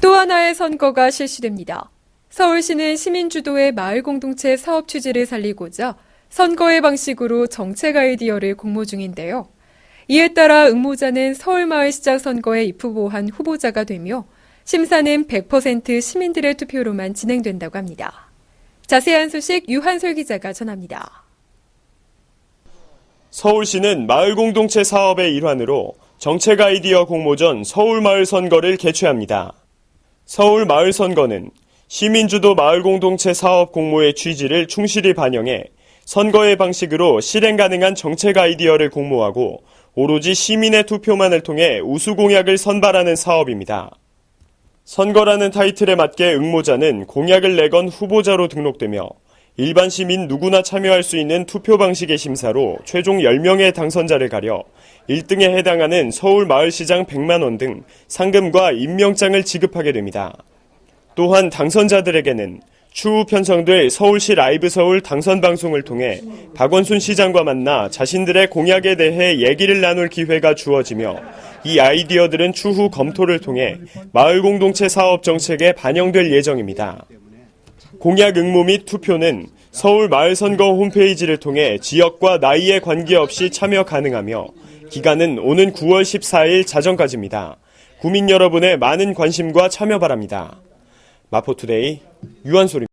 또 하나의 선거가 실시됩니다. 서울시는 시민주도의 마을 공동체 사업 취지를 살리고자 선거의 방식으로 정책 아이디어를 공모 중인데요. 이에 따라 응모자는 서울마을시장 선거에 입후보한 후보자가 되며 심사는 100% 시민들의 투표로만 진행된다고 합니다. 자세한 소식 유한솔 기자가 전합니다. 서울시는 마을 공동체 사업의 일환으로 정책 아이디어 공모 전 서울마을 선거를 개최합니다. 서울 마을 선거는 시민주도 마을 공동체 사업 공모의 취지를 충실히 반영해 선거의 방식으로 실행 가능한 정책 아이디어를 공모하고 오로지 시민의 투표만을 통해 우수 공약을 선발하는 사업입니다. 선거라는 타이틀에 맞게 응모자는 공약을 내건 후보자로 등록되며 일반 시민 누구나 참여할 수 있는 투표 방식의 심사로 최종 10명의 당선자를 가려 1등에 해당하는 서울 마을시장 100만 원 등 상금과 임명장을 지급하게 됩니다. 또한 당선자들에게는 추후 편성될 서울시 라이브 서울 당선 방송을 통해 박원순 시장과 만나 자신들의 공약에 대해 얘기를 나눌 기회가 주어지며 이 아이디어들은 추후 검토를 통해 마을 공동체 사업 정책에 반영될 예정입니다. 공약 응모 및 투표는 서울 마을 선거 홈페이지를 통해 지역과 나이에 관계없이 참여 가능하며 기간은 오는 9월 14일 자정까지입니다. 구민 여러분의 많은 관심과 참여 바랍니다. 마포투데이 유한솔입니다.